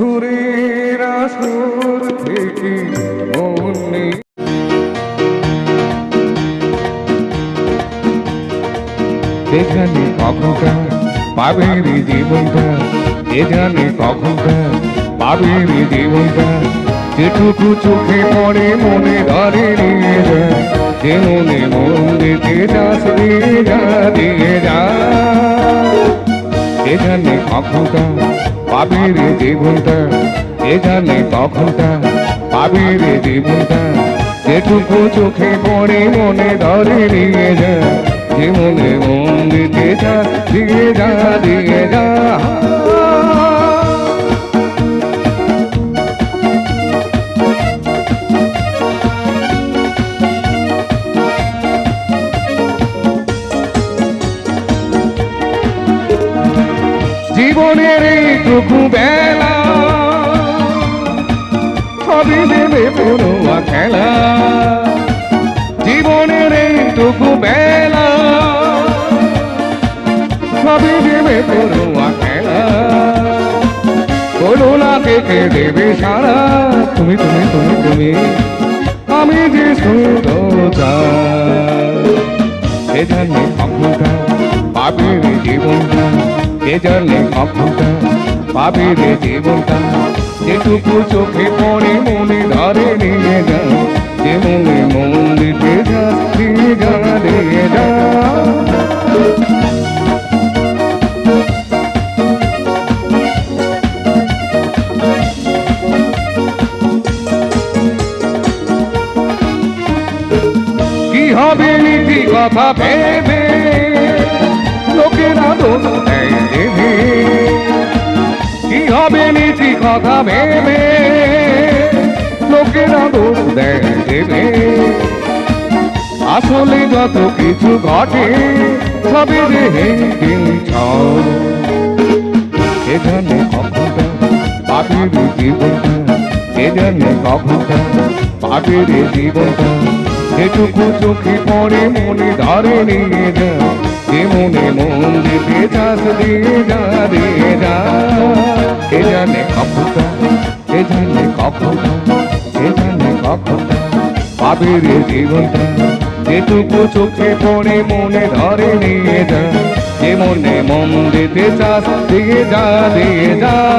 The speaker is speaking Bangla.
সুরের আসর থেকে মন। এখানে কখনটা পাবে রে জীবনটা এ জানে কখনটা পাবে জীবনটা, যেটুকু চোখে পড়ে মনে ধরে নিয়ে যায় যে মনে মন দিতে চাষ দিয়ে যা দিয়ে যা। এ জানে কখনটা? পাবে রে জীবনটা এখানে কখনটা? পাবে রে জীবনটা, যেটুকু চোখে পড়ে মনে ধরে নিয়ে যা। যে মনে দিতে যা, দিয়ে যা জীবনের এইটুকু বেলা, সবই দেবে পড়ুয়া খেলা। জীবনের এইটুকু বেলা, সবই দেবে পড়ুয়া খেলা। করোনা থেকে দেবে সারা, তুমি তুমি তুমি তুমি, আমি যে সুন্দরতা এ জানে কখনটা পাবে জীবনটা এ জানে কখনটা পাবে রে জীবনটা। যেটুকু চোখে পড়ে, মনে ধরে নিয়ে যা। যে মনে মন দিতে যা দিয়ে কি হবে নীতি কথা ভেবে? কথা ভেবে লোকেরা দোষ দেয় দেবে আসলে যত কিছু ঘটে সবে রে এ জানে কখনটা পাপের জীবনটা এ জানে কখনটা পাপের জীবনটা। যেটুকু চোখে পড়ে, মনে ধরে নিয়ে যা, যে মনে মন দিতে চাষ দিয়ে যা দিয়ে যা। জীবনটা যেটুকু চোখে পড়ে, মনে ধরে নিয়ে যা। যে মনে মন দিতে দিয়ে যা দিয়ে যা।